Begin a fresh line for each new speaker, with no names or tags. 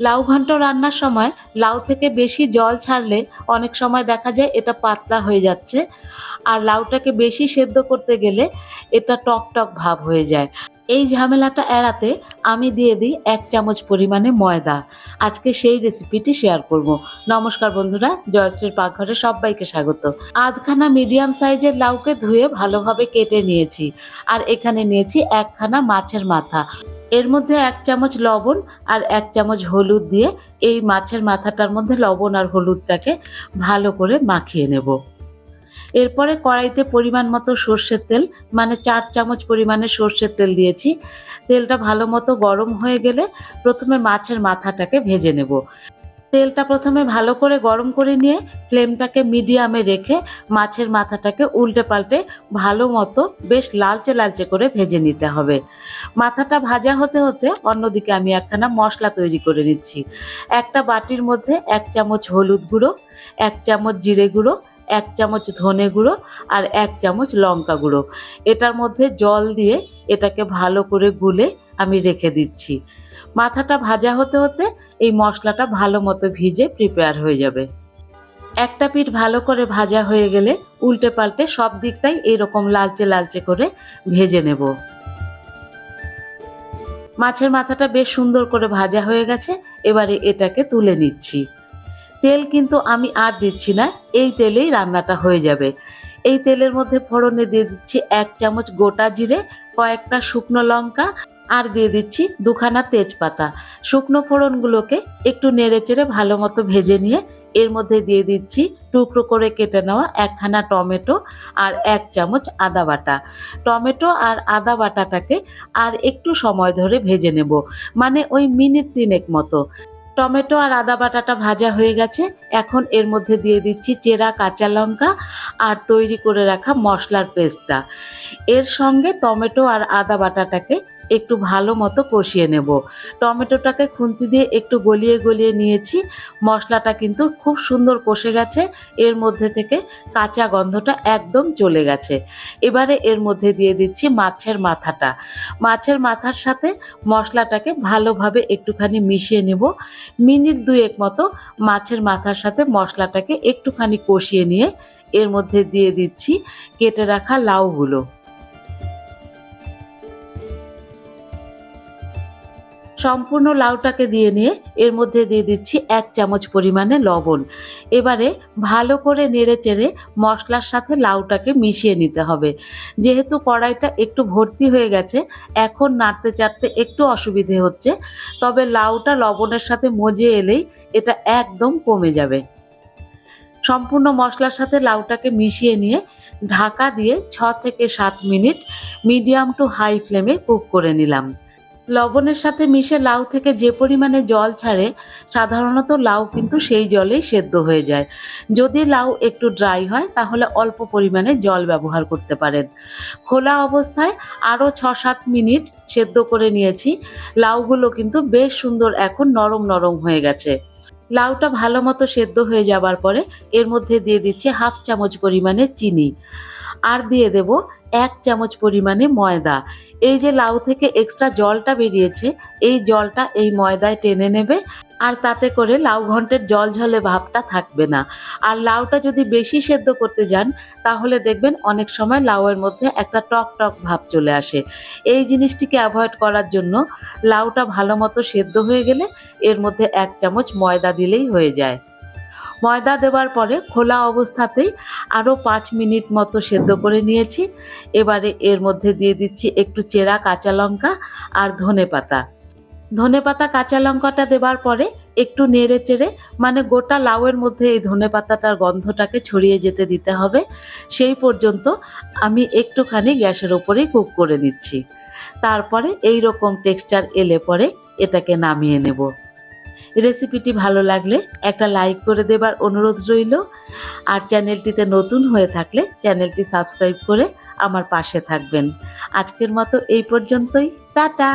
লাউ ঘন্ট রান্নার সময় লাউ থেকে বেশি জল ছাড়লে অনেক সময় দেখা যায় এটা পাতলা হয়ে যাচ্ছে। আর লাউটাকে বেশি সেদ্ধ করতে গেলে এটা টক টক ভাব হয়ে যায়। এই ঝামেলাটা এড়াতে আমি দিয়ে দিই এক চামচ পরিমাণে ময়দা। আজকে সেই রেসিপিটি শেয়ার করব। নমস্কার বন্ধুরা, জয়শ্রীর পাকঘরে সবাইকে স্বাগত। আধখানা মিডিয়াম সাইজের লাউকে ধুয়ে ভালোভাবে কেটে নিয়েছি। আর এখানে নিয়েছি একখানা মাছের মাথা। এর মধ্যে এক চামচ লবণ আর এক চামচ হলুদ দিয়ে এই মাছের মাথাটার মধ্যে লবণ আর হলুদটাকে ভালো করে মাখিয়ে নেব। এরপরে কড়াইতে পরিমাণ মতো সর্ষের তেল মানে চার চামচ পরিমাণে সর্ষের তেল দিয়েছি। তেলটা ভালো মতো গরম হয়ে গেলে প্রথমে মাছের মাথাটাকে ভেজে নেব। তেলটা প্রথমে ভালো করে গরম করে নিয়ে ফ্লেমটাকে মিডিয়ামে রেখে মাছের মাথাটাকে উল্টে পাল্টে ভালো মতো বেশ লালচে লালচে করে ভেজে নিতে হবে। মাথাটা ভাজা হতে হতে অন্যদিকে আমি একখানা মশলা তৈরি করে নিচ্ছি। একটা বাটির মধ্যে এক চামচ হলুদ গুঁড়ো, এক চামচ জিরে গুঁড়ো, এক চামচ ধনে গুঁড়ো আর এক চামচ লঙ্কা গুঁড়ো। এটার মধ্যে জল দিয়ে এটাকে ভালো করে গুলে আমি রেখে দিচ্ছি। মাথাটা ভাজা হতে হতে এই মশলাটা ভালো মতো ভিজে প্রিপেয়ার হয়ে যাবে। একটা পিঠ ভালো করে ভাজা হয়ে গেলে উল্টে পাল্টে সব দিকটাই এরকম লালচে লালচে করে ভেজে নেব। মাছের মাথাটা বেশ সুন্দর করে ভাজা হয়ে গেছে, এবারে এটাকে তুলে নিচ্ছি। তেল কিন্তু আমি আর দিচ্ছি না, এই তেলেই রান্নাটা হয়ে যাবে। এই তেলের মধ্যে ফোড়নে দিয়ে দিচ্ছি এক চামচ গোটা জিরে, কয়েকটা শুকনো লঙ্কা আর দিয়ে দিচ্ছি দুখানা তেজপাতা। শুকনো ফোড়নগুলোকে একটু নেড়ে চেড়ে ভালো মতো ভেজে নিয়ে এর মধ্যে দিয়ে দিচ্ছি টুকরো করে কেটে নেওয়া একখানা টমেটো আর এক চামচ আদা বাটা। টমেটো আর আদা বাটাটাকে আর একটু সময় ধরে ভেজে নেব মানে ওই মিনিট তিনেক মতো। টমেটো আর আদা বাটাটা ভাজা হয়ে গেছে, এখন এর মধ্যে দিয়ে দিচ্ছি চেরা কাঁচা লঙ্কা আর তৈরি করে রাখা মশলার পেস্টটা। এর সঙ্গে টমেটো আর আদা বাটাটাকে একটু ভালো মতো কষিয়ে নেব। টমেটোটাকে খুন্তি দিয়ে একটু গলিয়ে গলিয়ে নিয়েছি। মশলাটা কিন্তু খুব সুন্দর কষে গেছে। এর মধ্যে থেকে কাঁচা গন্ধটা একদম চলে গেছে। এবারে এর মধ্যে দিয়ে দিচ্ছি মাছের মাথাটা। মাছের মাথার সাথে মশলাটাকে ভালোভাবে একটুখানি মিশিয়ে নেব। মিনিট দুয়েক মতো মাছের মাথার সাথে মশলাটাকে একটুখানি কষিয়ে নিয়ে এর মধ্যে দিয়ে দিচ্ছি কেটে রাখা লাউগুলো। সম্পূর্ণ লাউটাকে দিয়ে নিয়ে এর মধ্যে দিয়ে দিচ্ছি এক চামচ পরিমাণে লবণ। এবারে ভালো করে নেড়ে চেড়ে মশলার সাথে লাউটাকে মিশিয়ে নিতে হবে। যেহেতু কড়াইটা একটু ভর্তি হয়ে গেছে, এখন নাড়তে চাড়তে একটু অসুবিধে হচ্ছে, তবে লাউটা লবণের সাথে মজে এলেই এটা একদম কমে যাবে। সম্পূর্ণ মশলার সাথে লাউটাকে মিশিয়ে নিয়ে ঢাকা দিয়ে ছ থেকে সাত মিনিট মিডিয়াম টু হাই ফ্লেমে কুক করে নিলাম। লবণের সাথে মিশে লাউ থেকে যে পরিমাণে জল ছাড়ে, সাধারণত লাউ কিন্তু সেই জলেই সেদ্ধ হয়ে যায়। যদি লাউ একটু ড্রাই হয়, তাহলে অল্প পরিমাণে জল ব্যবহার করতে পারেন। খোলা অবস্থায় আরও ছ সাত মিনিট সেদ্ধ করে নিয়েছি। লাউগুলো কিন্তু বেশ সুন্দর এখন নরম নরম হয়ে গেছে। লাউটা ভালো মতো সেদ্ধ হয়ে যাবার পরে এর মধ্যে দিয়ে দিচ্ছি হাফ চামচ পরিমাণে চিনি। আর দিয়ে দেব এক চামচ পরিমাণে ময়দা। এই যে লাউ থেকে এক্সট্রা জলটা বেরিয়েছে, এই জলটা এই ময়দায় টেনে নেবে আর তাতে করে লাউ ঘন্টের জল ঝলে ভাবটা থাকবে না। আর লাউটা যদি বেশি সেদ্ধ করতে যান, তাহলে দেখবেন অনেক সময় লাউয়ের মধ্যে একটা টক টক ভাব চলে আসে। এই জিনিসটিকে অ্যাভয়েড করার জন্য লাউটা ভালো মতো সেদ্ধ হয়ে গেলে এর মধ্যে এক চামচ ময়দা দিলেই হয়ে যায়। ময়দা দেওয়ার পরে খোলা অবস্থাতেই আরও পাঁচ মিনিট মতো সেদ্ধ করে নিয়েছি। এবারে এর মধ্যে দিয়ে দিচ্ছি একটু চেরা কাঁচা লঙ্কা আর ধনে পাতা। ধনে পাতা, কাঁচা লঙ্কাটা দেওয়ার পরে একটু নেড়ে চেড়ে মানে গোটা লাউয়ের মধ্যে এই ধনে পাতাটার গন্ধটাকে ছড়িয়ে যেতে দিতে হবে। সেই পর্যন্ত আমি একটুখানি গ্যাসের ওপরেই কুক করে নিচ্ছি। তারপরে এই রকম টেক্সচার এলে পরে এটাকে নামিয়ে নেব। রেসিপিটি ভালো লাগলে একটা লাইক করে দেবার অনুরোধ রইল। আর চ্যানেলটিতে নতুন হয়ে থাকলে চ্যানেলটি সাবস্ক্রাইব করে আমার পাশে থাকবেন। আজকের মতো এই পর্যন্তই। টাটা!